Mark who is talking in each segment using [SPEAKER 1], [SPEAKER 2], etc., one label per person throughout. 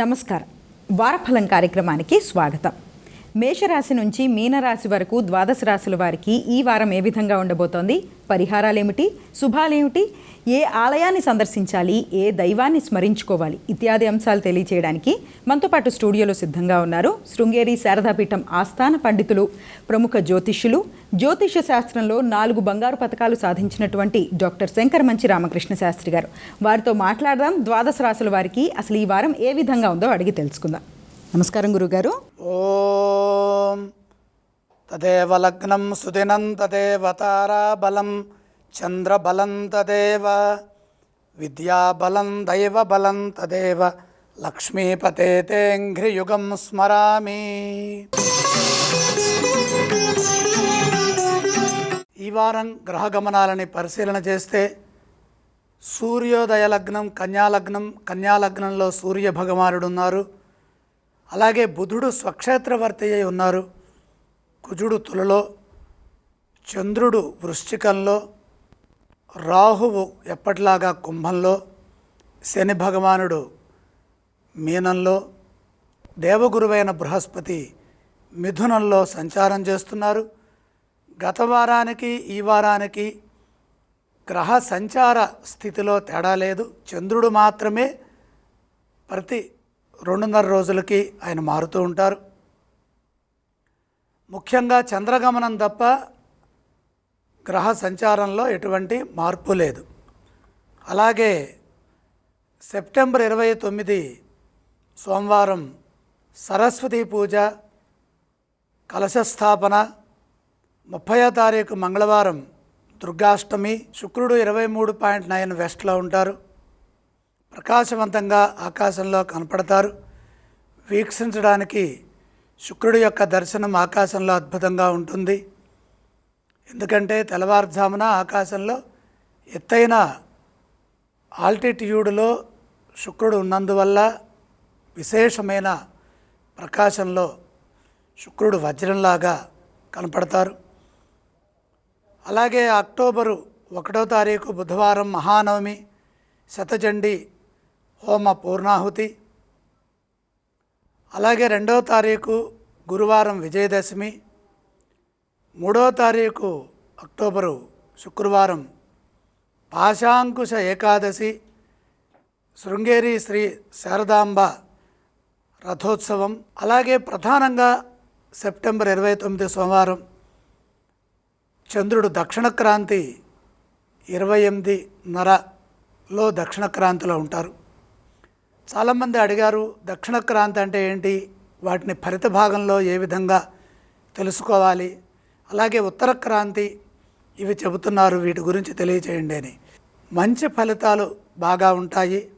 [SPEAKER 1] నమస్కారం. వారఫలం కార్యక్రమానికి స్వాగతం. మేషరాశి నుంచి మీనరాశి వరకు ద్వాదశ రాశుల వారికి ఈ వారం ఏ విధంగా ఉండబోతోంది? పరిహారాలేమిటి? శుభాలేమిటి? ఏ ఆలయాన్ని సందర్శించాలి? ఏ దైవాన్ని స్మరించుకోవాలి? ఇత్యాది అంశాలు తెలియచేయడానికి మనతో పాటు స్టూడియోలో సిద్ధంగా ఉన్నారు శృంగేరి శారదాపీఠం ఆస్థాన పండితులు ప్రముఖ జ్యోతిష్యులు. జ్యోతిష్య శాస్త్రంలో నాలుగు బంగారు పథకాలు సాధించినటువంటి డాక్టర్ శంకర్ మంచి రామకృష్ణ శాస్త్రి గారు. వారితో మాట్లాడదాం. ద్వాదశ రాశుల వారికి అసలు ఈ వారం ఏ విధంగా ఉందో అడిగి తెలుసుకుందాం. నమస్కారం గురుగారు.
[SPEAKER 2] ఓం తదేవ లగ్నం సుదినం తదేవ తారాబలం చంద్రబలం తదేవ విద్యాబలం దైవబలం తదేవ లక్ష్మీపతే తేంఘ్రియుగం స్మరామి. ఈ వారం గ్రహ గమనాలని పరిశీలన చేస్తే సూర్యోదయ లగ్నం కన్యాలగ్నం కన్యాలగ్నంలో సూర్య భగవానుడున్నారు. ఉన్నారు అలాగే బుధుడు స్వక్షేత్రవర్తి అయి ఉన్నారు. కుజుడు తులలో చంద్రుడు వృశ్చికంలో రాహువు ఎప్పటిలాగా కుంభంలో శని భగవానుడు మీనంలో దేవగురువైన బృహస్పతి మిథునంలో సంచారం చేస్తున్నారు. గత వారానికి ఈ వారానికి గ్రహ సంచార స్థితిలో తేడా లేదు. చంద్రుడు మాత్రమే ప్రతి రెండున్నర రోజులకి ఆయన మారుతూ ఉంటారు. ముఖ్యంగా చంద్రగమనం తప్ప గ్రహ సంచారంలో ఎటువంటి మార్పు లేదు. అలాగే సెప్టెంబర్ ఇరవై తొమ్మిది సోమవారం సరస్వతి పూజ కలశస్థాపన ముప్పయో తారీఖు మంగళవారం దుర్గాష్టమి శుక్రుడు ఇరవై మూడు పాయింట్ నైన్ వెస్ట్లో ఉంటారు. ప్రకాశవంతంగా ఆకాశంలో కనపడతారు. వీక్షించడానికి శుక్రుడి యొక్క దర్శనం ఆకాశంలో అద్భుతంగా ఉంటుంది. ఎందుకంటే తెల్లవారుజామున ఆకాశంలో ఎత్తైన ఆల్టిట్యూడ్లో శుక్రుడు ఉన్నందువల్ల విశేషమైన ప్రకాశంలో శుక్రుడు వజ్రంలాగా కనపడతారు. అలాగే అక్టోబరు ఒకటో తారీఖు బుధవారం మహానవమి శతచండీ హోమ పూర్ణాహుతి. అలాగే రెండవ తారీఖు గురువారం విజయదశమి. మూడవ తారీఖు అక్టోబరు శుక్రవారం పాశాంకుశ ఏకాదశి. శృంగేరి శ్రీ శారదాంబ రథోత్సవం. అలాగే ప్రధానంగా సెప్టెంబర్ ఇరవై తొమ్మిది సోమవారం చంద్రుడు దక్షిణ క్రాంతి ఇరవై ఎనిమిదిన్నరలో దక్షిణ క్రాంతిలో ఉంటారు. చాలామంది అడిగారు దక్షిణ క్రాంతి అంటే ఏంటి? వాటిని ఫలిత భాగంలో ఏ విధంగా తెలుసుకోవాలి? అలాగే ఉత్తర క్రాంతి ఇవి చెబుతున్నారు వీటి గురించి తెలియచేయండి అని. మంచి ఫలితాలు బాగా ఉంటాయి.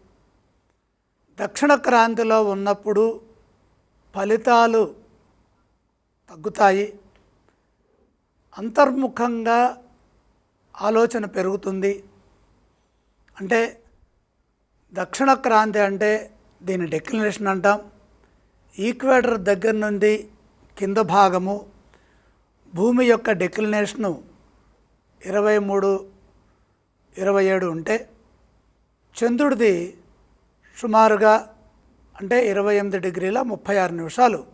[SPEAKER 2] దక్షిణ క్రాంతిలో ఉన్నప్పుడు ఫలితాలు తగ్గుతాయి. అంతర్ముఖంగా ఆలోచన పెరుగుతుంది. అంటే దక్షిణ క్రాంతి అంటే దీని డెక్లినేషన్ అంటాం. ఈక్వేటర్ దగ్గర నుండి కింద భాగము భూమి యొక్క డెక్లినేషను ఇరవై మూడు ఇరవై ఏడు ఉంటే చంద్రుడిది సుమారుగా అంటే ఇరవై ఎనిమిది డిగ్రీల ముప్పై ఆరు నిమిషాలు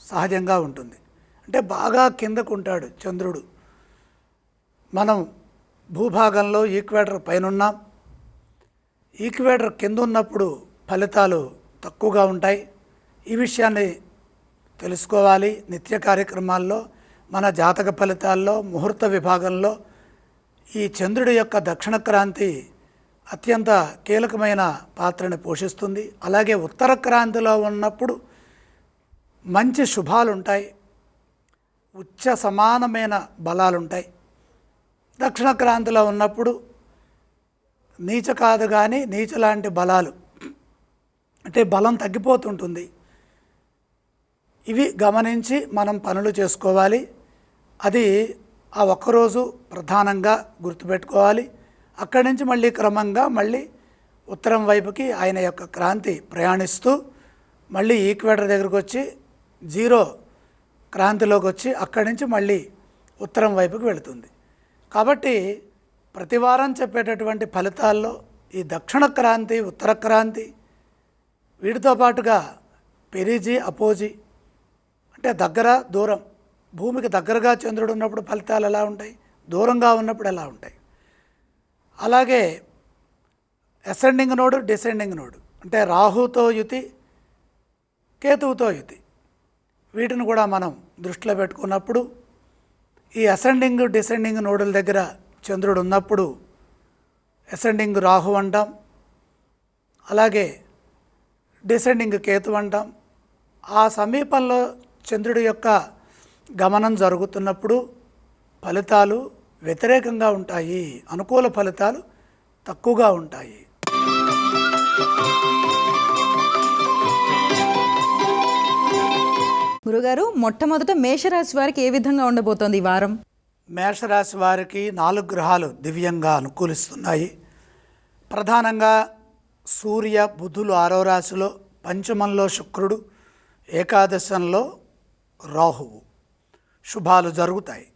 [SPEAKER 2] సహజంగా ఉంటుంది. అంటే బాగా కిందకు ఉంటాడు చంద్రుడు. మనం భూభాగంలో ఈక్వేటర్ పైన ఉన్నాం ఈక్వేటర్ కింద ఉన్నప్పుడు ఫలితాలు తక్కువగా ఉంటాయి. ఈ విషయాన్ని తెలుసుకోవాలి. నిత్య కార్యక్రమాల్లో మన జాతక ఫలితాల్లో ముహూర్త విభాగంలో ఈ చంద్రుడి యొక్క దక్షిణ క్రాంతి అత్యంత కీలకమైన పాత్రని పోషిస్తుంది. అలాగే ఉత్తర క్రాంతిలో ఉన్నప్పుడు మంచి శుభాలు ఉంటాయి ఉచ్చ సమానమైన బలాలు ఉంటాయి దక్షిణ క్రాంతిలో ఉన్నప్పుడు నీచ కాదు కానీ నీచ లాంటి బలాలు. అంటే బలం తగ్గిపోతుంటుంది. ఇవి గమనించి మనం పనులు చేసుకోవాలి. అది ఆ ఒక్కరోజు ప్రధానంగా గుర్తుపెట్టుకోవాలి. అక్కడి నుంచి మళ్ళీ క్రమంగా మళ్ళీ ఉత్తరం వైపుకి ఆయన యొక్క క్రాంతి ప్రయాణిస్తూ మళ్ళీ ఈక్వేటర్ దగ్గరకు వచ్చి జీరో క్రాంతిలోకి వచ్చి అక్కడి నుంచి మళ్ళీ ఉత్తరం వైపుకి వెళుతుంది. కాబట్టి ప్రతి వారం చెప్పేటటువంటి ఫలితాల్లో ఈ దక్షిణ క్రాంతి ఉత్తర క్రాంతి వీటితో పాటుగా పెరిజీ అపోజి అంటే దగ్గర దూరం భూమికి దగ్గరగా చంద్రుడు ఉన్నప్పుడు ఫలితాలు ఎలా ఉంటాయి? దూరంగా ఉన్నప్పుడు ఎలా ఉంటాయి? అలాగే అసెండింగ్ నోడు డిసెండింగ్ నోడు అంటే రాహుతో యుతి కేతువుతో యుతి వీటిని కూడా మనం దృష్టిలో పెట్టుకున్నప్పుడు ఈ అసెండింగ్ డిసెండింగ్ నోడుల దగ్గర చంద్రుడు ఉన్నప్పుడు అసెండింగ్ రాహు అంటాం. అలాగే డిసెండింగ్ కేతు అంటాం. ఆ సమీపంలో చంద్రుడి యొక్క గమనం జరుగుతున్నప్పుడు ఫలితాలు వ్యతిరేకంగా ఉంటాయి. అనుకూల ఫలితాలు తక్కువగా ఉంటాయి.
[SPEAKER 1] గురుగారు మొట్టమొదట మేషరాశి వారికి ఏ విధంగా ఉండబోతోంది ఈ వారం?
[SPEAKER 2] మేషరాశి వారికి నాలుగు గ్రహాలు దివ్యంగా అనుకూలిస్తున్నాయి. ప్రధానంగా సూర్య బుధులు ఆరో రాశిలో పంచమంలో శుక్రుడు ఏకాదశంలో రాహువు. శుభాలు జరుగుతాయి.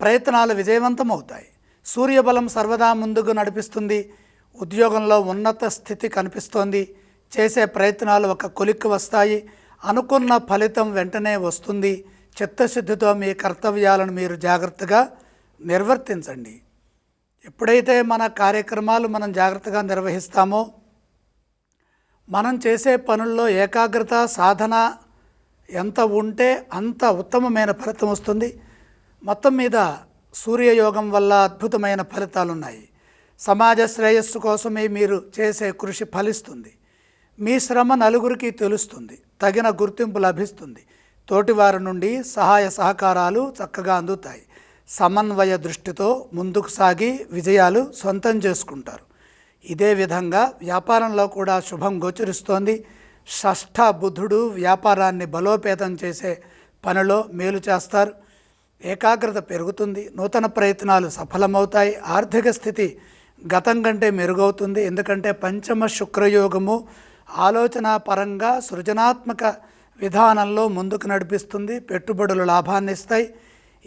[SPEAKER 2] ప్రయత్నాలు విజయవంతమవుతాయి. సూర్యబలం సర్వదా ముందుకు నడిపిస్తుంది. ఉద్యోగంలో ఉన్నత స్థితి కనిపిస్తోంది. చేసే ప్రయత్నాలు ఒక కొలిక్కి వస్తాయి. అనుకున్న ఫలితం వెంటనే వస్తుంది. చిత్తశుద్ధితో మీ కర్తవ్యాలను మీరు జాగ్రత్తగా నిర్వర్తించండి. ఎప్పుడైతే మన కార్యక్రమాలు మనం జాగ్రత్తగా నిర్వహిస్తామో మనం చేసే పనుల్లో ఏకాగ్రత సాధన ఎంత ఉంటే అంత ఉత్తమమైన ఫలితం వస్తుంది. మొత్తం మీద సూర్యయోగం వల్ల అద్భుతమైన ఫలితాలు ఉన్నాయి సమాజ శ్రేయస్సు కోసమే మీరు చేసే కృషి ఫలిస్తుంది. మీ శ్రమ నలుగురికి తెలుస్తుంది. తగిన గుర్తింపు లభిస్తుంది. తోటివారి నుండి సహాయ సహకారాలు చక్కగా అందుతాయి. సమన్వయ దృష్టితో ముందుకు సాగి విజయాలు సొంతం చేసుకుంటారు. ఇదే విధంగా వ్యాపారంలో కూడా శుభం గోచరిస్తోంది. షష్ఠ బుధుడు వ్యాపారాన్ని బలోపేతం చేసే పనిలో మేలు చేస్తారు. ఏకాగ్రత పెరుగుతుంది. నూతన ప్రయత్నాలు సఫలమవుతాయి. ఆర్థిక స్థితి గతం కంటే మెరుగవుతుంది. ఎందుకంటే పంచమ శుక్రయోగము ఆలోచన పరంగా సృజనాత్మక విధానంలో ముందుకు నడిపిస్తుంది పెట్టుబడులు లాభాన్ని ఇస్తాయి.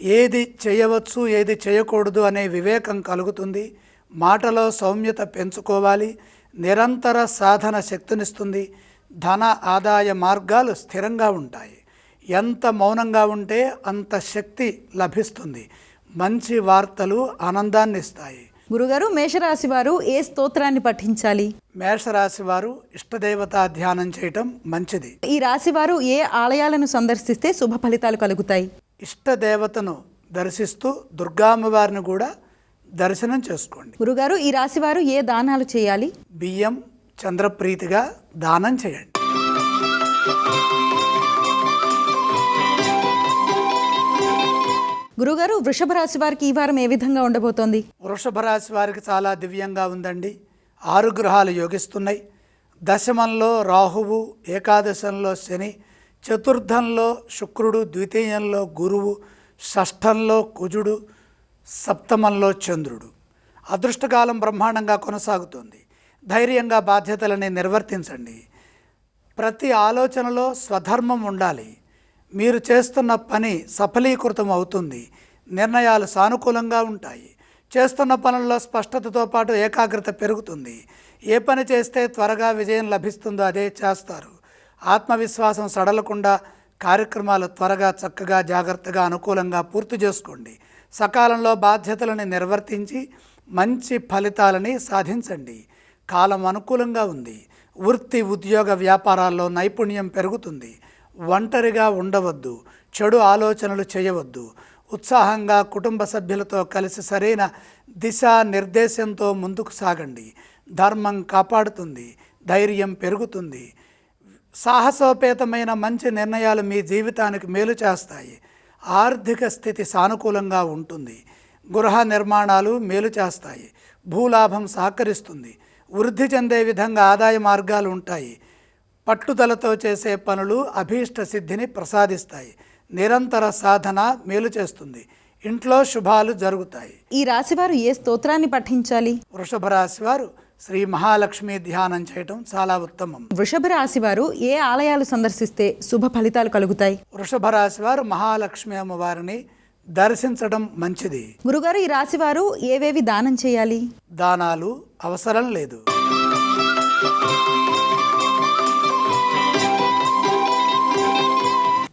[SPEAKER 2] ఏది చేయవచ్చు ఏది చేయకూడదు అనే వివేకం కలుగుతుంది. మాటలో సౌమ్యత పెంచుకోవాలి. నిరంతర సాధన శక్తినిస్తుంది. ధన ఆదాయ మార్గాలు స్థిరంగా ఉంటాయి. ఎంత మౌనంగా ఉంటే అంత శక్తి లభిస్తుంది. మంచి వార్తలు ఆనందాన్ని ఇస్తాయి.
[SPEAKER 1] గురుగారు మేషరాశి వారు ఏ స్తోత్రాన్ని పఠించాలి?
[SPEAKER 2] మేషరాశి వారు ఇష్టదేవతా ధ్యానం చేయటం మంచిది.
[SPEAKER 1] ఈ రాశి వారు ఏ ఆలయాలను సందర్శిస్తే శుభ ఫలితాలు కలుగుతాయి?
[SPEAKER 2] ఇష్టదేవతను దర్శిస్తూ దుర్గామ్మవారిని కూడా దర్శనం చేసుకోండి.
[SPEAKER 1] గురుగారు ఈ రాశి వారు ఏ దానాలు చేయాలి?
[SPEAKER 2] బియ్యం చంద్రప్రీతిగా దానం చేయండి.
[SPEAKER 1] గురుగారు వృషభ రాశి వారికి ఈ వారం ఏ విధంగా ఉండబోతోంది?
[SPEAKER 2] వృషభ రాశి వారికి చాలా దివ్యంగా ఉందండి. ఆరు గ్రహాలు యోగిస్తున్నాయి. దశమంలో రాహువు ఏకాదశంలో శని చతుర్థంలో శుక్రుడు ద్వితీయంలో గురువు షష్ఠంలో కుజుడు సప్తమంలో చంద్రుడు. అదృష్టకాలం బ్రహ్మాండంగా కొనసాగుతుంది. ధైర్యంగా బాధ్యతలని నిర్వర్తించండి. ప్రతి ఆలోచనలో స్వధర్మం ఉండాలి. మీరు చేస్తున్న పని సఫలీకృతం అవుతుంది. నిర్ణయాలు సానుకూలంగా ఉంటాయి. చేస్తున్న పనుల్లో స్పష్టతతో పాటు ఏకాగ్రత పెరుగుతుంది. ఏ పని చేస్తే త్వరగా విజయం లభిస్తుందో అదే చేస్తారు. ఆత్మవిశ్వాసం సడలకుండా కార్యక్రమాలు త్వరగా చక్కగా జాగ్రత్తగా అనుకూలంగా పూర్తి చేసుకోండి. సకాలంలో బాధ్యతలను నిర్వర్తించి మంచి ఫలితాలని సాధించండి. కాలం అనుకూలంగా ఉంది. వృత్తి ఉద్యోగ వ్యాపారాల్లో నైపుణ్యం పెరుగుతుంది. ఒంటరిగా ఉండవద్దు చెడు ఆలోచనలు చేయవద్దు. ఉత్సాహంగా కుటుంబ సభ్యులతో కలిసి సరైన దిశా నిర్దేశంతో ముందుకు సాగండి. ధర్మం కాపాడుతుంది ధైర్యం పెరుగుతుంది. సాహసోపేతమైన మంచి నిర్ణయాలు మీ జీవితానికి మేలు చేస్తాయి. ఆర్థిక స్థితి సానుకూలంగా ఉంటుంది. గృహ నిర్మాణాలు మేలు చేస్తాయి. భూలాభం సహకరిస్తుంది. వృద్ధి చెందే విధంగా ఆదాయ మార్గాలు ఉంటాయి. పట్టుదలతో చేసే పనులు అభీష్ట సిద్ధిని ప్రసాదిస్తాయి. నిరంతర సాధన మేలు చేస్తుంది. ఇంట్లో శుభాలు జరుగుతాయి.
[SPEAKER 1] ఈ రాశి వారు ఏ స్తోత్రాన్ని పఠించాలి?
[SPEAKER 2] వృషభ రాశి వారు శ్రీ మహాలక్ష్మి ధ్యానం చేయటం చాలా ఉత్తమం.
[SPEAKER 1] వృషభ రాశి వారు ఏ ఆలయాలు సందర్శిస్తే శుభ ఫలితాలు కలుగుతాయి?
[SPEAKER 2] వృషభ రాశి వారు మహాలక్ష్మి అమ్మవారిని దర్శించడం మంచిది.
[SPEAKER 1] గురుగారు ఈ రాశి వారు ఏవేవి దానం చేయాలి?
[SPEAKER 2] దానాలు అవసరం లేదు.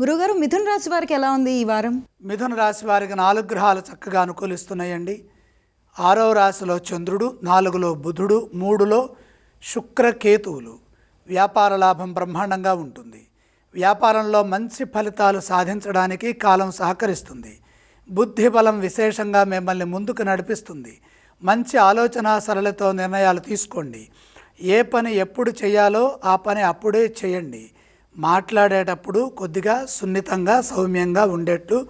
[SPEAKER 1] గురుగారు మిథున్ రాశి వారికి ఎలా ఉంది ఈ వారం?
[SPEAKER 2] మిథున రాశి వారికి నాలుగు గ్రహాలు చక్కగా అనుకూలిస్తున్నాయండి. ఆరవ రాశిలో చంద్రుడు నాలుగులో బుధుడు మూడులో శుక్రకేతువులు వ్యాపార లాభం బ్రహ్మాండంగా ఉంటుంది. వ్యాపారంలో మంచి ఫలితాలు సాధించడానికి కాలం సహకరిస్తుంది. బుద్ధి బలం విశేషంగా మిమ్మల్ని ముందుకు నడిపిస్తుంది. మంచి ఆలోచన సరళతో నిర్ణయాలు తీసుకోండి. ఏ పని ఎప్పుడు చేయాలో ఆ పని అప్పుడే చేయండి. మాట్లాడేటప్పుడు కొద్దిగా సున్నితంగా సౌమ్యంగా ఉండేట్టు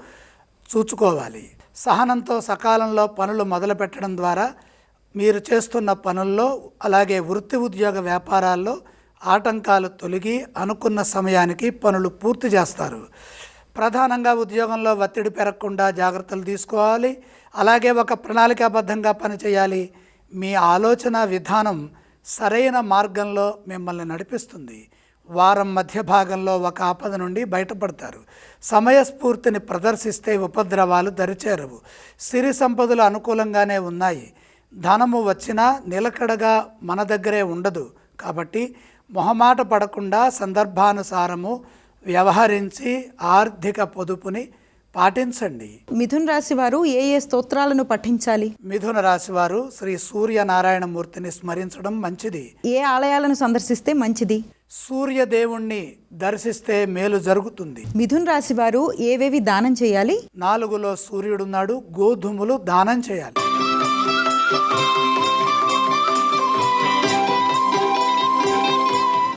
[SPEAKER 2] చూచుకోవాలి. సహనంతో సకాలంలో పనులు మొదలు పెట్టడం ద్వారా మీరు చేస్తున్న పనుల్లో అలాగే వృత్తి ఉద్యోగ వ్యాపారాల్లో ఆటంకాలు తొలగి అనుకున్న సమయానికి పనులు పూర్తి చేస్తారు. ప్రధానంగా ఉద్యోగంలో ఒత్తిడి పెరగకుండా జాగ్రత్తలు తీసుకోవాలి. అలాగే ఒక ప్రణాళికాబద్ధంగా పనిచేయాలి మీ ఆలోచన విధానం సరైన మార్గంలో మిమ్మల్ని నడిపిస్తుంది. వారం మధ్య భాగంలో ఒక ఆపద నుండి బయటపడతారు. సమయస్ఫూర్తిని ప్రదర్శిస్తే ఉపద్రవాలు దరిచేరవు. సిరి సంపదలు అనుకూలంగానే ఉన్నాయి. ధనము వచ్చినా నిలకడగా మన దగ్గరే ఉండదు. కాబట్టి మొహమాట పడకుండా సందర్భానుసారము వ్యవహరించి ఆర్థిక పొదుపుని పాటించండి.
[SPEAKER 1] మిథున్ రాశి వారు ఏ ఏ స్తోత్రాలను పఠించాలి?
[SPEAKER 2] మిథున రాశి వారు శ్రీ సూర్యనారాయణమూర్తిని స్మరించడం మంచిది.
[SPEAKER 1] ఏ ఆలయాలను సందర్శిస్తే మంచిది?
[SPEAKER 2] సూర్యదేవుణ్ణి దర్శిస్తే మేలు జరుగుతుంది.
[SPEAKER 1] మిథున్ రాశి వారు ఏవేవి దానం చేయాలి?
[SPEAKER 2] నాలుగులో సూర్యుడున్నాడు గోధుమలు దానం చేయాలి.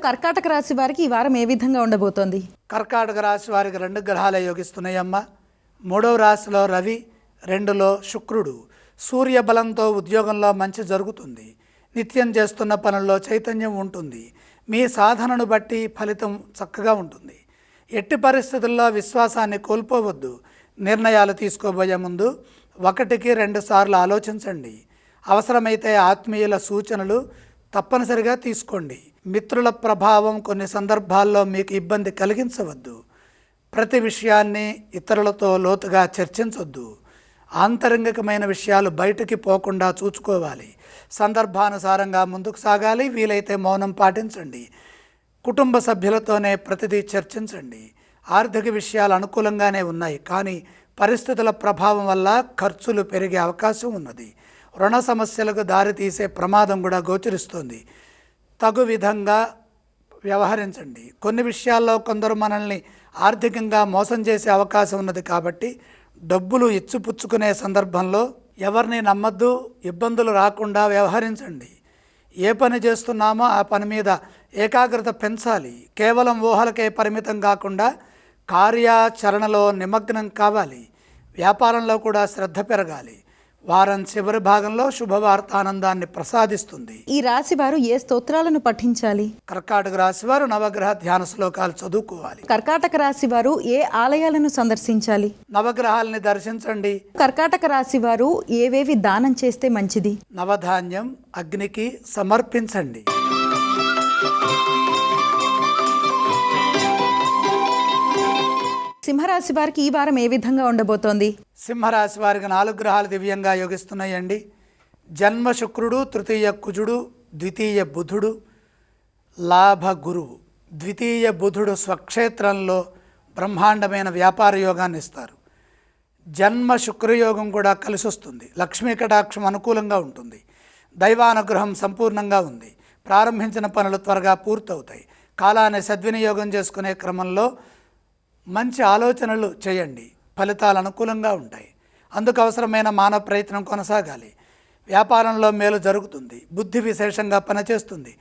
[SPEAKER 1] కర్కాటక రాశి వారికి ఈ వారం ఏ విధంగా ఉండబోతోంది?
[SPEAKER 2] కర్కాటక రాశి వారికి రెండు గ్రహాలే యోగిస్తున్నాయమ్మ. మూడవ రాశిలో రవి రెండులో శుక్రుడు. సూర్య బలంతో ఉద్యోగంలో మంచి జరుగుతుంది. నిత్యం చేస్తున్న పనుల్లో చైతన్యం ఉంటుంది. మీ సాధనను బట్టి ఫలితం చక్కగా ఉంటుంది. ఎట్టి పరిస్థితుల్లో విశ్వాసాన్ని కోల్పోవద్దు. నిర్ణయాలు తీసుకోబోయే ముందు ఒకటికి రెండు సార్లు ఆలోచించండి. అవసరమైతే ఆత్మీయుల సూచనలు తప్పనిసరిగా తీసుకోండి. మిత్రుల ప్రభావం కొన్ని సందర్భాల్లో మీకు ఇబ్బంది కలిగించవద్దు. ప్రతి విషయాన్ని ఇతరులతో లోతుగా చర్చించొద్దు. ఆంతరంగికమైన విషయాలు బయటికి పోకుండా చూసుకోవాలి సందర్భానుసారంగా ముందుకు సాగాలి. వీలైతే మౌనం పాటించండి. కుటుంబ సభ్యులతోనే ప్రతిదీ చర్చించండి. ఆర్థిక విషయాలు అనుకూలంగానే ఉన్నాయి. కానీ పరిస్థితుల ప్రభావం వల్ల ఖర్చులు పెరిగే అవకాశం ఉన్నది. రుణ సమస్యలకు దారితీసే ప్రమాదం కూడా గోచరిస్తుంది. తగు విధంగా వ్యవహరించండి. కొన్ని విషయాల్లో కొందరు మనల్ని ఆర్థికంగా మోసం చేసే అవకాశం ఉన్నది కాబట్టి డబ్బులు ఇచ్చిపుచ్చుకునే సందర్భంలో ఎవరిని నమ్మద్దు ఇబ్బందులు రాకుండా వ్యవహరించండి. ఏ పని చేస్తున్నామో ఆ పని మీద ఏకాగ్రత పెంచాలి. కేవలం ఊహలకే పరిమితం కాకుండా కార్యాచరణలో నిమగ్నం కావాలి. వ్యాపారంలో కూడా శ్రద్ధ పెరగాలి. వారం చివరి భాగంలో శుభవార్త ఆనందాన్ని ప్రసాదిస్తుంది.
[SPEAKER 1] ఈ రాశి వారు ఏ స్తోత్రాలను పఠించాలి?
[SPEAKER 2] కర్కాటక రాశి వారు నవగ్రహ ధ్యాన శ్లోకాలు చదువుకోవాలి.
[SPEAKER 1] కర్కాటక రాశి వారు ఏ ఆలయాలను సందర్శించాలి?
[SPEAKER 2] నవగ్రహాలని దర్శించండి.
[SPEAKER 1] కర్కాటక రాశి వారు ఏవేవి దానం చేస్తే మంచిది?
[SPEAKER 2] నవధాన్యం అగ్నికి సమర్పించండి.
[SPEAKER 1] సింహరాశి వారికి ఈ వారం ఏ విధంగా ఉండబోతోంది?
[SPEAKER 2] సింహరాశి వారికి నాలుగు గ్రహాలు దివ్యంగా యోగిస్తున్నాయండి. జన్మ శుక్రుడు తృతీయ కుజుడు ద్వితీయ బుధుడు లాభ గురువు. ద్వితీయ బుధుడు స్వక్షేత్రంలో బ్రహ్మాండమైన వ్యాపార యోగాన్ని ఇస్తారు. జన్మ శుక్రయోగం కూడా కలిసి వస్తుంది లక్ష్మీ కటాక్షం అనుకూలంగా ఉంటుంది. దైవానుగ్రహం సంపూర్ణంగా ఉంది. ప్రారంభించిన పనులు త్వరగా పూర్తవుతాయి. కాలాన్ని సద్వినియోగం చేసుకునే క్రమంలో మంచి ఆలోచనలు చేయండి. ఫలితాలు అనుకూలంగా ఉంటాయి. అందుకు అవసరమైన మానవ ప్రయత్నం కొనసాగాలి. వ్యాపారంలో మేలు జరుగుతుంది. బుద్ధి విశేషంగా పనిచేస్తుంది.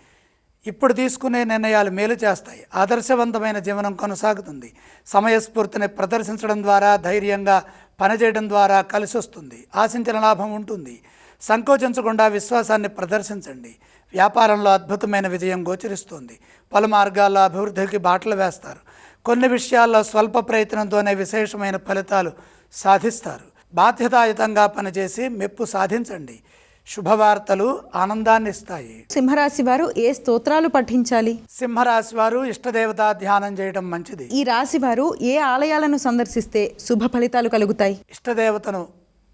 [SPEAKER 2] ఇప్పుడు తీసుకునే నిర్ణయాలు మేలు చేస్తాయి. ఆదర్శవంతమైన జీవనం కొనసాగుతుంది. సమయస్ఫూర్తిని ప్రదర్శించడం ద్వారా ధైర్యంగా పనిచేయడం ద్వారా కలిసి వస్తుంది ఆశించిన లాభం ఉంటుంది. సంకోచించకుండా విశ్వాసాన్ని ప్రదర్శించండి. వ్యాపారంలో అద్భుతమైన విజయం గోచరిస్తుంది. పలు మార్గాల్లో అభివృద్ధికి బాటలు వేస్తారు. కొన్ని విషయాల్లో స్వల్ప ప్రయత్నంతోనే విశేషమైన ఫలితాలు సాధిస్తారు. బాధ్యతాయుతంగా పనిచేసి మెప్పు సాధించండి. శుభవార్తలు ఆనందాన్ని ఇస్తాయి
[SPEAKER 1] సింహరాశి వారు ఏ స్తోత్రాలు పఠించాలి?
[SPEAKER 2] సింహరాశి వారు ఇష్టదేవతా ధ్యానం చేయడం మంచిది.
[SPEAKER 1] ఈ రాశి వారు ఏ ఆలయాలను సందర్శిస్తే శుభ ఫలితాలు కలుగుతాయి?
[SPEAKER 2] ఇష్టదేవతను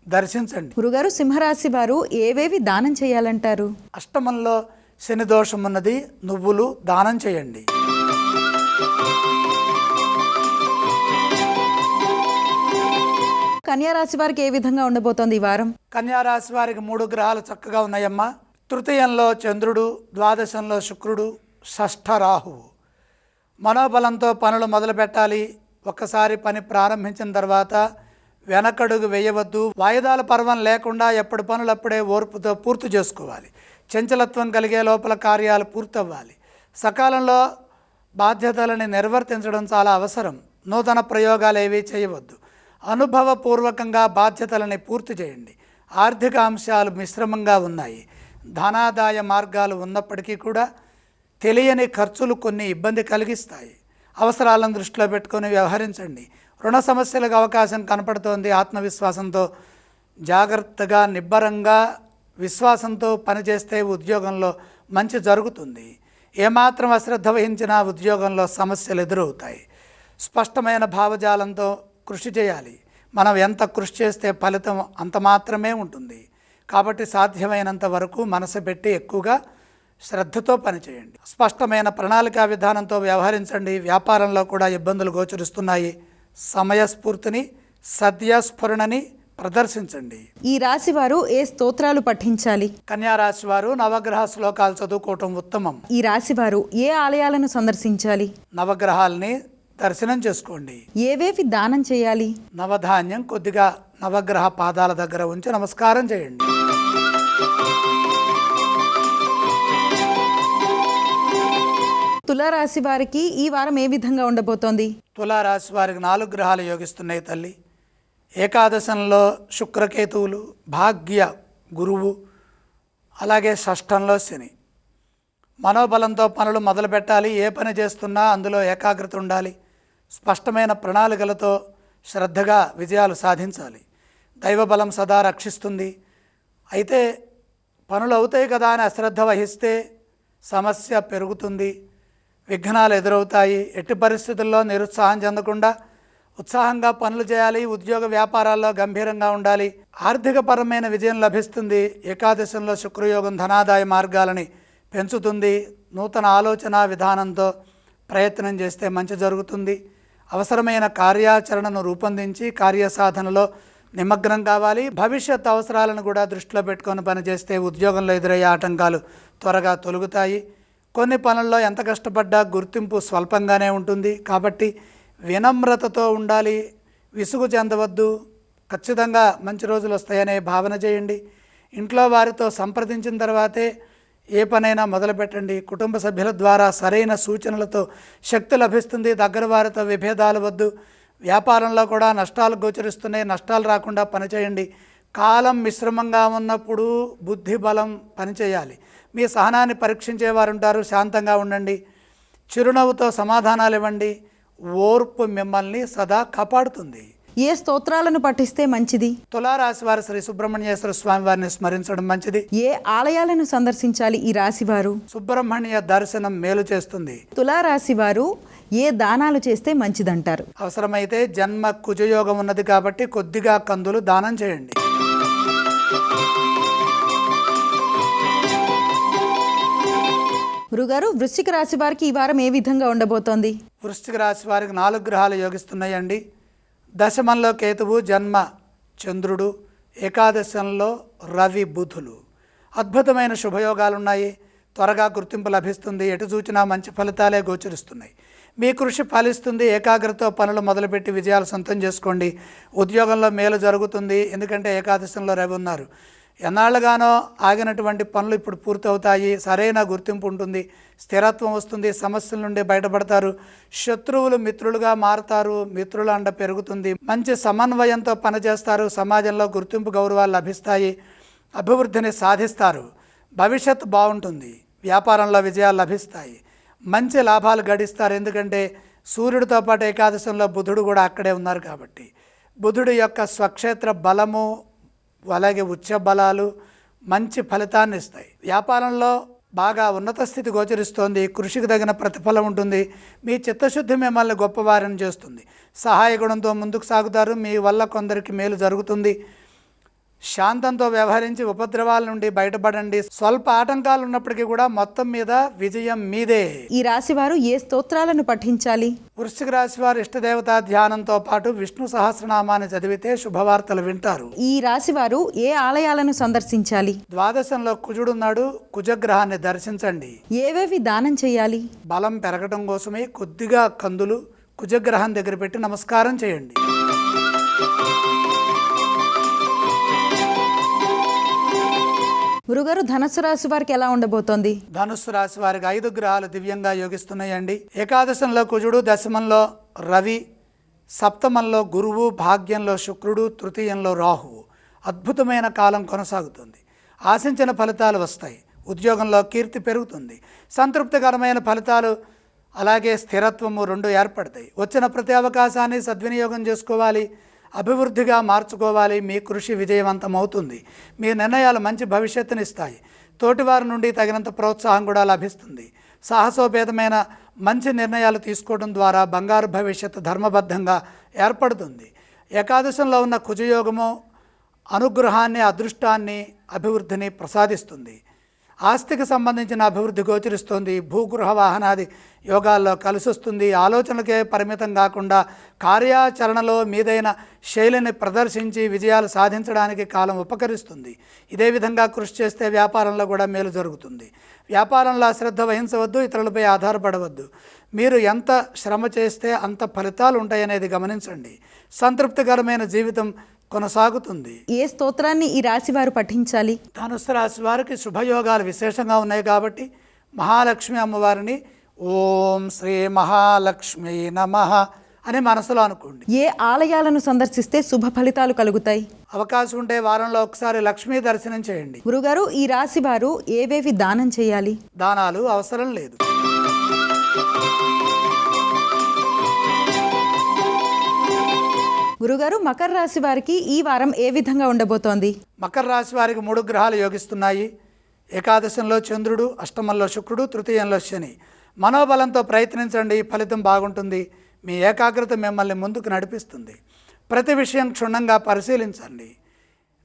[SPEAKER 2] దర్శించండి.
[SPEAKER 1] గురుగారు సింహరాశి వారు ఏవేవి దానం చేయాలంటారు?
[SPEAKER 2] అష్టమంలో శని దోషం ఉన్నది నువ్వులు దానం చేయండి.
[SPEAKER 1] కన్యారాశి వారికి ఏ విధంగా ఉండబోతోంది ఈ వారం?
[SPEAKER 2] కన్యారాశి వారికి మూడు గ్రహాలు చక్కగా ఉన్నాయమ్మా. తృతీయంలో చంద్రుడు ద్వాదశంలో శుక్రుడు షష్ఠ రాహువు. మనోబలంతో పనులు మొదలు పెట్టాలి. ఒక్కసారి పని ప్రారంభించిన తర్వాత వెనకడుగు వేయవద్దు. వాయిదాల పర్వం లేకుండా ఎప్పుడు పనులప్పుడే ఓర్పుతో పూర్తి చేసుకోవాలి. చంచలత్వం కలిగే లోపల కార్యాలు పూర్తవ్వాలి. సకాలంలో బాధ్యతలని నిర్వర్తించడం చాలా అవసరం. నూతన ప్రయోగాలు ఏవీ చేయవద్దు. అనుభవపూర్వకంగా బాధ్యతలని పూర్తి చేయండి. ఆర్థిక అంశాలు మిశ్రమంగా ఉన్నాయి. ధనాదాయ మార్గాలు ఉన్నప్పటికీ కూడా తెలియని ఖర్చులు కొన్ని ఇబ్బంది కలిగిస్తాయి. అవసరాలను దృష్టిలో పెట్టుకొని వ్యవహరించండి. రుణ సమస్యలకు అవకాశం కనపడుతోంది. ఆత్మవిశ్వాసంతో జాగ్రత్తగా నిబ్బరంగా విశ్వాసంతో పనిచేస్తే ఉద్యోగంలో మంచి జరుగుతుంది. ఏమాత్రం అశ్రద్ధ వహించినా ఉద్యోగంలో సమస్యలు ఎదురవుతాయి. స్పష్టమైన భావజాలంతో కృషి చేయాలి. మనం ఎంత కృషి చేస్తే ఫలితం అంత మాత్రమే ఉంటుంది. కాబట్టి సాధ్యమైనంత వరకు మనసు పెట్టి ఎక్కువగా శ్రద్ధతో పనిచేయండి. స్పష్టమైన ప్రణాళికా విధానంతో వ్యవహరించండి. వ్యాపారంలో కూడా ఇబ్బందులు గోచరిస్తున్నాయి. సమయస్ఫూర్తిని సద్యస్ఫురణని ప్రదర్శించండి.
[SPEAKER 1] ఈ రాశి వారు ఏ స్తోత్రాలు పఠించాలి?
[SPEAKER 2] కన్యారాశి వారు నవగ్రహ శ్లోకాలు చదువుకోవటం ఉత్తమం.
[SPEAKER 1] ఈ రాశి వారు ఏ ఆలయాలను సందర్శించాలి?
[SPEAKER 2] నవగ్రహాల్ని దర్శనం చేసుకోండి.
[SPEAKER 1] ఏవేవి దానం చేయాలి?
[SPEAKER 2] నవధాన్యం కొద్దిగా నవగ్రహ పాదాల దగ్గర ఉంచి నమస్కారం చేయండి.
[SPEAKER 1] తులారాశి వారికి ఈ వారం ఏ విధంగా ఉండబోతోంది?
[SPEAKER 2] తులారాశి వారికి నాలుగు గ్రహాలు యోగిస్తున్నాయి తల్లి. ఏకాదశంలో శుక్రకేతువులు భాగ్య గురువు అలాగే షష్టంలో శని. మనోబలంతో పనులు మొదలు పెట్టాలి ఏ పని చేస్తున్నా అందులో ఏకాగ్రత ఉండాలి. స్పష్టమైన ప్రణాళికలతో శ్రద్ధగా విజయాలు సాధించాలి. దైవబలం సదా రక్షిస్తుంది. అయితే పనులు అవుతాయి కదా అని అశ్రద్ధ వహిస్తే సమస్య పెరుగుతుంది. విఘ్నాలు ఎదురవుతాయి. ఎట్టి పరిస్థితుల్లో నిరుత్సాహం చెందకుండా ఉత్సాహంగా పనులు చేయాలి. ఉద్యోగ వ్యాపారాల్లో గంభీరంగా ఉండాలి. ఆర్థికపరమైన విజయం లభిస్తుంది. ఏకాదశంలో శుక్రయోగం ధనాదాయ మార్గాలని పెంచుతుంది. నూతన ఆలోచన విధానంతో ప్రయత్నం చేస్తే మంచి జరుగుతుంది. అవసరమైన కార్యాచరణను రూపొందించి కార్యసాధనలో నిమగ్నం కావాలి. భవిష్యత్ అవసరాలను కూడా దృష్టిలో పెట్టుకొని పనిచేస్తే ఉద్యోగంలో ఎదురయ్యే ఆటంకాలు త్వరగా తొలుగుతాయి. కొన్ని పనుల్లో ఎంత కష్టపడ్డా గుర్తింపు స్వల్పంగానే ఉంటుంది. కాబట్టి వినమ్రతతో ఉండాలి. విసుగు చెందవద్దు. ఖచ్చితంగా మంచి రోజులు వస్తాయనే భావన చేయండి. ఇంట్లో వారితో సంప్రదించిన తర్వాతే ఏ పనైనా మొదలుపెట్టండి. కుటుంబ సభ్యుల ద్వారా సరైన సూచనలతో శక్తి లభిస్తుంది. దగ్గర వారితో విభేదాలు వద్దు. వ్యాపారంలో కూడా నష్టాలు గోచరిస్తున్నాయి. నష్టాలు రాకుండా పనిచేయండి. కాలం మిశ్రమంగా ఉన్నప్పుడు బుద్ధి బలం పనిచేయాలి. మీ సహనాన్ని పరీక్షించేవారు ఉంటారు శాంతంగా ఉండండి. చిరునవ్వుతో సమాధానాలు ఇవ్వండి ఓర్పు మిమ్మల్ని సదా కాపాడుతుంది.
[SPEAKER 1] ఏ స్తోత్రాలను పఠిస్తే మంచిది?
[SPEAKER 2] తులారాశి వారి శ్రీ సుబ్రహ్మణ్యేశ్వర స్వామి వారిని స్మరించడం మంచిది.
[SPEAKER 1] ఏ ఆలయాలను సందర్శించాలి ఈ రాశి వారు
[SPEAKER 2] సుబ్రహ్మణ్య దర్శనం మేలు చేస్తుంది.
[SPEAKER 1] తులారాశి వారు ఏ దానాలు చేస్తే మంచిదంటారు?
[SPEAKER 2] అవసరమైతే జన్మ కుజయోగం ఉన్నది కాబట్టి కొద్దిగా కందులు దానం చేయండి.
[SPEAKER 1] గురుగారు వృశ్చిక రాశి వారికి ఈ వారం ఏ విధంగా ఉండబోతోంది?
[SPEAKER 2] వృశ్చిక రాశి వారికి నాలుగు గ్రహాలు యోగిస్తున్నాయండి. దశమంలో కేతువు జన్మ చంద్రుడు ఏకాదశంలో రవి బుధులు. అద్భుతమైన శుభయోగాలున్నాయి. త్వరగా గుర్తింపు లభిస్తుంది. ఎటు చూచినా మంచి ఫలితాలే గోచరిస్తున్నాయి. మీ కృషి ఫలిస్తుంది. ఏకాగ్రతతో పనులు మొదలుపెట్టి విజయాలు సొంతం చేసుకోండి. ఉద్యోగంలో మేలు జరుగుతుంది. ఎందుకంటే ఏకాదశంలో రవి ఉన్నారు. ఎన్నాళ్ళుగానో ఆగినటువంటి పనులు ఇప్పుడు పూర్తవుతాయి. సరైన గుర్తింపు ఉంటుంది. స్థిరత్వం వస్తుంది. సమస్యల నుండి బయటపడతారు. శత్రువులు మిత్రులుగా మారుతారు. మిత్రుల అండ పెరుగుతుంది. మంచి సమన్వయంతో పనిచేస్తారు. సమాజంలో గుర్తింపు గౌరవాలు లభిస్తాయి. అభివృద్ధిని సాధిస్తారు. భవిష్యత్ బాగుంటుంది. వ్యాపారంలో విజయాలు లభిస్తాయి. మంచి లాభాలు గడిస్తారు. ఎందుకంటే సూర్యుడితో పాటు ఏకాదశంలో బుధుడు కూడా అక్కడే ఉన్నారు కాబట్టి. బుధుడి యొక్క స్వక్షేత్ర బలము అలాగే ఉచ్చ బలాలు మంచి ఫలితాన్ని ఇస్తాయి. వ్యాపారంలో బాగా ఉన్నత స్థితి గోచరిస్తోంది. కృషికి తగిన ప్రతిఫలం ఉంటుంది. మీ చిత్తశుద్ధి మిమ్మల్ని గొప్పవారిని చేస్తుంది. సహాయ గుణంతో ముందుకు సాగుతారు. మీ వల్ల కొందరికి మేలు జరుగుతుంది. శాంతంతో వ్యవహరించి ఉపద్రవాల నుండి బయటపడండి. స్వల్ప ఆటంకాలు ఉన్నప్పటికీ కూడా మొత్తం మీద విజయం మీదే.
[SPEAKER 1] ఈ రాశి వారు ఏ స్తోత్రాలను పఠించాలి?
[SPEAKER 2] వృశ్చిక రాశి వారు ఇష్టదేవతా ధ్యానంతో పాటు విష్ణు సహస్రనామాన్ని చదివితే శుభవార్తలు వింటారు.
[SPEAKER 1] ఈ రాశి వారు ఏ ఆలయాలను సందర్శించాలి?
[SPEAKER 2] ద్వాదశంలో కుజుడున్నాడు కుజగ్రహాన్ని దర్శించండి.
[SPEAKER 1] ఏవేవి దానం చేయాలి?
[SPEAKER 2] బలం పెరగడం కోసమే కొద్దిగా కందులు కుజగ్రహం దగ్గర పెట్టి నమస్కారం చేయండి.
[SPEAKER 1] గురుగారు ధనుసు రాశి వారికి ఎలా ఉండబోతోంది?
[SPEAKER 2] ధనుసు రాశి వారికి ఐదు గ్రహాలు దివ్యంగా యోగిస్తున్నాయండి. ఏకాదశంలో కుజుడు దశమంలో రవి సప్తమంలో గురువు భాగ్యంలో శుక్రుడు తృతీయంలో రాహువు అద్భుతమైన కాలం కొనసాగుతుంది. ఆశించిన ఫలితాలు వస్తాయి. ఉద్యోగంలో కీర్తి పెరుగుతుంది. సంతృప్తికరమైన ఫలితాలు అలాగే స్థిరత్వము రెండు ఏర్పడతాయి. వచ్చిన ప్రతి అవకాశాన్ని సద్వినియోగం చేసుకోవాలి. అభివృద్ధిగా మార్చుకోవాలి. మీ కృషి విజయవంతం అవుతుంది మీ నిర్ణయాలు మంచి భవిష్యత్తునిస్తాయి తోటివారి నుండి తగినంత ప్రోత్సాహం కూడా లభిస్తుంది. సాహసోపేతమైన మంచి నిర్ణయాలు తీసుకోవడం ద్వారా బంగారు భవిష్యత్తు ధర్మబద్ధంగా ఏర్పడుతుంది. ఏకాదశంలో ఉన్న కుజయోగము అనుగ్రహాన్ని అదృష్టాన్ని అభివృద్ధిని ప్రసాదిస్తుంది. ఆస్తికి సంబంధించిన అభివృద్ధి గోచరిస్తుంది భూగృహ వాహనాది యోగాల్లో కలిసొస్తుంది. ఆలోచనలకే పరిమితం కాకుండా కార్యాచరణలో మీదైన శైలిని ప్రదర్శించి విజయాలు సాధించడానికి కాలం ఉపకరిస్తుంది. ఇదే విధంగా కృషి చేస్తే వ్యాపారంలో కూడా మేలు జరుగుతుంది. వ్యాపారంలో అశ్రద్ధ వహించవద్దు ఇతరులపై ఆధారపడవద్దు. మీరు ఎంత శ్రమ చేస్తే అంత ఫలితాలు ఉంటాయనేది గమనించండి. సంతృప్తికరమైన జీవితం కొనసాగుతుంది.
[SPEAKER 1] ఏ స్తోత్రాన్ని ఈ రాశి వారు పఠించాలి?
[SPEAKER 2] ధనుసు రాశి వారికి శుభయోగాలు విశేషంగా ఉన్నాయి కాబట్టి మహాలక్ష్మి అమ్మవారిని ఓం శ్రీ మహాలక్ష్మి నమ అని మనసులో అనుకోండి.
[SPEAKER 1] ఏ ఆలయాలను సందర్శిస్తే శుభ ఫలితాలు కలుగుతాయి?
[SPEAKER 2] అవకాశం ఉంటే వారంలో ఒకసారి లక్ష్మీ దర్శనం చేయండి.
[SPEAKER 1] గురుగారు ఈ రాశి వారు ఏవేవి దానం చేయాలి?
[SPEAKER 2] దానాలు అవసరం లేదు.
[SPEAKER 1] గురుగారు మకర రాశి వారికి ఈ వారం ఏ విధంగా ఉండబోతోంది?
[SPEAKER 2] మకర రాశి వారికి మూడు గ్రహాలు యోగిస్తున్నాయి. ఏకాదశంలో చంద్రుడు అష్టమంలో శుక్రుడు తృతీయంలో శని. మనోబలంతో ప్రయత్నించండి ఫలితం బాగుంటుంది. మీ ఏకాగ్రత మిమ్మల్ని ముందుకు నడిపిస్తుంది. ప్రతి విషయం క్షుణ్ణంగా పరిశీలించండి.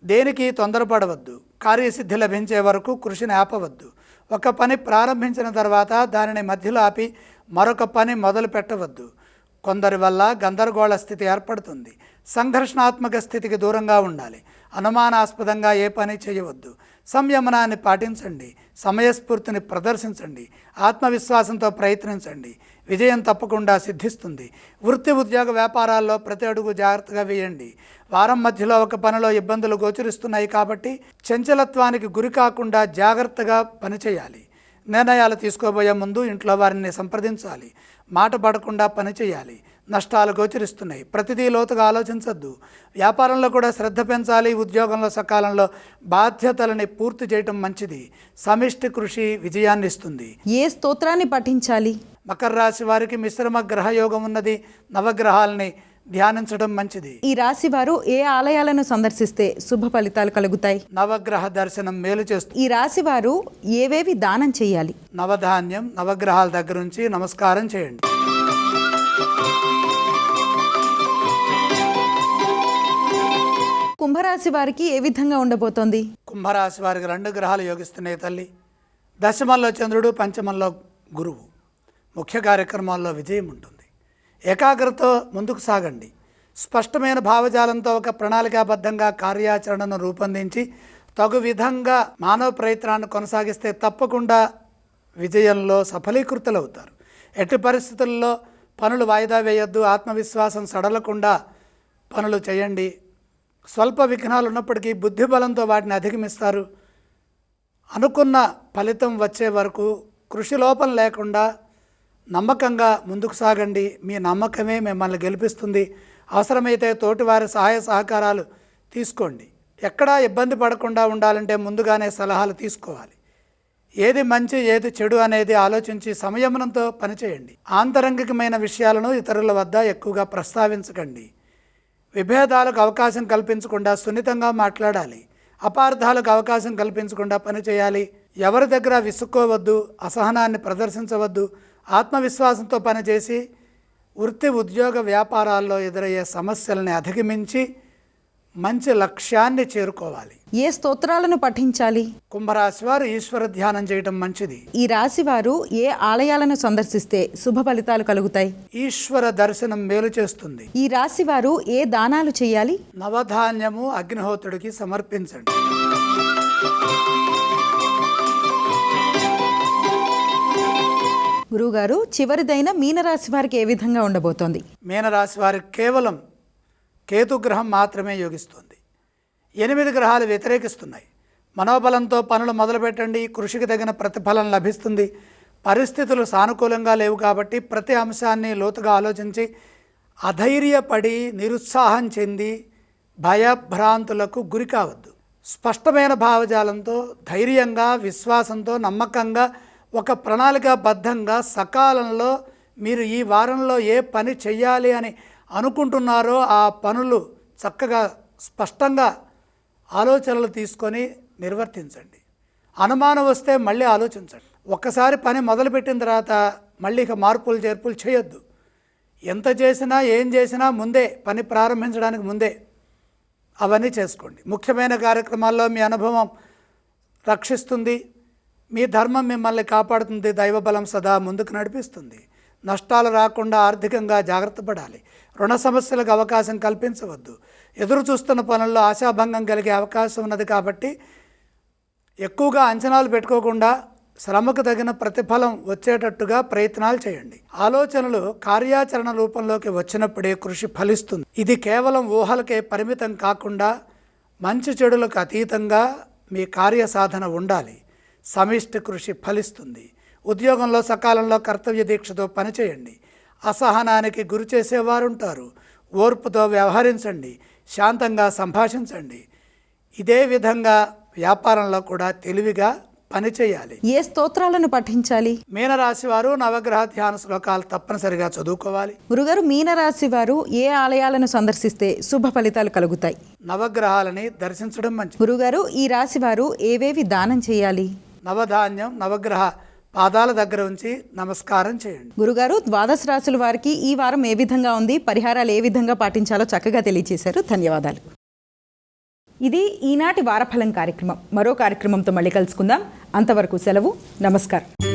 [SPEAKER 2] దేనికి తొందరపడవద్దు. కార్యసిద్ధి లభించే వరకు కృషిని ఆపవద్దు. ఒక పని ప్రారంభించిన తర్వాత దానిని మధ్యలో ఆపి మరొక పని మొదలు పెట్టవద్దు కొందరి వల్ల గందరగోళ స్థితి ఏర్పడుతుంది. సంఘర్షణాత్మక స్థితికి దూరంగా ఉండాలి. అనుమానాస్పదంగా ఏ పని చేయవద్దు. సంయమనాన్ని పాటించండి. సమయస్ఫూర్తిని ప్రదర్శించండి. ఆత్మవిశ్వాసంతో ప్రయత్నించండి. విజయం తప్పకుండా సిద్ధిస్తుంది. వృత్తి ఉద్యోగ వ్యాపారాల్లో ప్రతి అడుగు జాగ్రత్తగా వేయండి. వారం మధ్యలో ఒక పనిలో ఇబ్బందులు గోచరిస్తున్నాయి కాబట్టి చంచలత్వానికి గురి కాకుండా జాగ్రత్తగా పనిచేయాలి. నిర్ణయాలు తీసుకోబోయే ముందు ఇంట్లో వారిని సంప్రదించాలి. మాట పడకుండా పనిచేయాలి నష్టాలు గోచరిస్తున్నాయి. ప్రతిదీ లోతుగా ఆలోచించద్దు. వ్యాపారంలో కూడా శ్రద్ధ పెంచాలి. ఉద్యోగంలో సకాలంలో బాధ్యతలని పూర్తి చేయటం మంచిది. సమిష్టి కృషి విజయాన్ని ఇస్తుంది.
[SPEAKER 1] ఏ స్తోత్రాన్ని పఠించాలి?
[SPEAKER 2] మకర రాశి వారికి మిశ్రమ గ్రహయోగం ఉన్నది. నవగ్రహాలని ధ్యానించడం మంచిది.
[SPEAKER 1] ఈ రాశి వారు ఏ ఆలయాలను సందర్శిస్తే శుభ ఫలితాలు కలుగుతాయి?
[SPEAKER 2] నవగ్రహ దర్శనం మేలు చేస్తుంది
[SPEAKER 1] ఈ రాశి వారు ఏవేవి దానం చేయాలి?
[SPEAKER 2] నవధాన్యం నవగ్రహాల దగ్గర నుంచి నమస్కారం చేయండి.
[SPEAKER 1] కుంభరాశి వారికి ఏ విధంగా ఉండబోతోంది?
[SPEAKER 2] కుంభరాశి వారికి రెండు గ్రహాలు యోగిస్తున్నాయి తల్లి. దశమంలో చంద్రుడు పంచమంలో గురువు. ముఖ్య కార్యక్రమాల్లో విజయం ఉంటుంది. ఏకాగ్రతతో ముందుకు సాగండి. స్పష్టమైన భావజాలంతో ఒక ప్రణాళికాబద్ధంగా కార్యాచరణను రూపొందించి తగు విధంగా మానవ ప్రయత్నాన్ని కొనసాగిస్తే తప్పకుండా విజయంలో సఫలీకృతులవుతారు. ఎట్టి పరిస్థితుల్లో పనులు వాయిదా వేయొద్దు ఆత్మవిశ్వాసం సడలకుండా పనులు చేయండి. స్వల్ప విఘ్నాలు ఉన్నప్పటికీ బుద్ధిబలంతో వాటిని అధిగమిస్తారు. అనుకున్న ఫలితం వచ్చే వరకు కృషి లోపం లేకుండా నమ్మకంగా ముందుకు సాగండి. మీ నమ్మకమే మిమ్మల్ని గెలిపిస్తుంది. అవసరమైతే తోటివారి సహాయ సహకారాలు తీసుకోండి. ఎక్కడా ఇబ్బంది పడకుండా ఉండాలంటే ముందుగానే సలహాలు తీసుకోవాలి. ఏది మంచి ఏది చెడు అనేది ఆలోచించి సంయమనంతో పనిచేయండి. ఆంతరంగికమైన విషయాలను ఇతరుల వద్ద ఎక్కువగా ప్రస్తావించకండి. విభేదాలకు అవకాశం కల్పించకుండా సున్నితంగా మాట్లాడాలి. అపార్థాలకు అవకాశం కల్పించకుండా పనిచేయాలి. ఎవరి దగ్గర విసుక్కోవద్దు అసహనాన్ని ప్రదర్శించవద్దు ఆత్మవిశ్వాసంతో పనిచేసి వృత్తి ఉద్యోగ వ్యాపారాల్లో ఎదురయ్యే సమస్యల్ని అధిగమించి మంచి లక్ష్యాన్ని చేరుకోవాలి.
[SPEAKER 1] ఏ స్తోత్రాలను పఠించాలి?
[SPEAKER 2] కుంభరాశి వారు ఈశ్వర ధ్యానం చేయటం మంచిది.
[SPEAKER 1] ఈ రాశి వారు ఏ ఆలయాలను సందర్శిస్తే శుభ ఫలితాలు కలుగుతాయి?
[SPEAKER 2] ఈశ్వర దర్శనం మేలు చేస్తుంది.
[SPEAKER 1] ఈ రాశి వారు ఏ దానాలు చేయాలి?
[SPEAKER 2] నవధాన్యము అగ్నిహోత్రుడికి సమర్పించండి.
[SPEAKER 1] గురువుగారు చివరిదైన మీనరాశి వారికి ఏ విధంగా ఉండబోతోంది?
[SPEAKER 2] మీనరాశి వారికి కేవలం కేతుగ్రహం మాత్రమే యోగిస్తుంది. ఎనిమిది గ్రహాలు వ్యతిరేకిస్తున్నాయి. మనోబలంతో పనులు మొదలుపెట్టండి. కృషికి తగిన ప్రతిఫలం లభిస్తుంది. పరిస్థితులు సానుకూలంగా లేవు కాబట్టి ప్రతి అంశాన్ని లోతుగా ఆలోచించి అధైర్యపడి నిరుత్సాహం చెంది భయభ్రాంతులకు గురి కావద్దు. స్పష్టమైన భావజాలంతో ధైర్యంగా విశ్వాసంతో నమ్మకంగా ఒక ప్రణాళికాబద్ధంగా సకాలంలో మీరు ఈ వారంలో ఏ పని చెయ్యాలి అని అనుకుంటున్నారో ఆ పనులు చక్కగా స్పష్టంగా ఆలోచనలు తీసుకొని నిర్వర్తించండి. అనుమానం వస్తే మళ్ళీ ఆలోచించండి. ఒక్కసారి పని మొదలుపెట్టిన తర్వాత మళ్ళీ ఇక మార్పులు చేర్పులు చేయొద్దు. ఎంత చేసినా ఏం చేసినా ముందే పని ప్రారంభించడానికి ముందే అవన్నీ చేసుకోండి. ముఖ్యమైన కార్యక్రమాల్లో మీ అనుభవం రక్షిస్తుంది. మీ ధర్మం మిమ్మల్ని కాపాడుతుంది దైవబలం సదా ముందుకు నడిపిస్తుంది. నష్టాలు రాకుండా ఆర్థికంగా జాగ్రత్త పడాలి. రుణ సమస్యలకు అవకాశం కల్పించవద్దు. ఎదురు చూస్తున్న పనుల్లో ఆశాభంగం కలిగే అవకాశం ఉన్నది కాబట్టి ఎక్కువగా అంచనాలు పెట్టుకోకుండా శ్రమకు తగిన ప్రతిఫలం వచ్చేటట్టుగా ప్రయత్నాలు చేయండి. ఆలోచనలు కార్యాచరణ రూపంలోకి వచ్చినప్పుడే కృషి ఫలిస్తుంది. ఇది కేవలం ఊహలకే పరిమితం కాకుండా మంచి చెడులకు అతీతంగా మీ కార్య సాధన ఉండాలి. సమిష్టి కృషి ఫలిస్తుంది. ఉద్యోగంలో సకాలంలో కర్తవ్య దీక్షతో పనిచేయండి. అసహనానికి గురి చేసేవారుంటారు. ఓర్పుతో వ్యవహరించండి. శాంతంగా సంభాషించండి. ఇదే విధంగా వ్యాపారంలో కూడా తెలివిగా పనిచేయాలి.
[SPEAKER 1] ఏ స్తోత్రాలను పఠించాలి?
[SPEAKER 2] మీనరాశి వారు నవగ్రహ ధ్యాన శ్లోకాలు తప్పనిసరిగా చదువుకోవాలి.
[SPEAKER 1] గురుగారు మీనరాశి వారు ఏ ఆలయాలను సందర్శిస్తే శుభ ఫలితాలు కలుగుతాయి?
[SPEAKER 2] నవగ్రహాలని దర్శించడం మంచిది.
[SPEAKER 1] గురుగారు ఈ రాశి వారు ఏవేవి దానం చేయాలి?
[SPEAKER 2] నవధాన్యం నవగ్రహ పాదాల దగ్గర ఉంచి నమస్కారం చేయండి.
[SPEAKER 1] గురుగారు ద్వాదశ రాశుల వారికి ఈ వారం ఏ విధంగా ఉంది? పరిహారాలు ఏ విధంగా పాటించాలో చక్కగా తెలియజేశారు ధన్యవాదాలు. ఇది ఈనాటి వారఫలం కార్యక్రమం. మరో కార్యక్రమంతో మళ్ళీ కలుసుకుందాం. అంతవరకు సెలవు. నమస్కారం.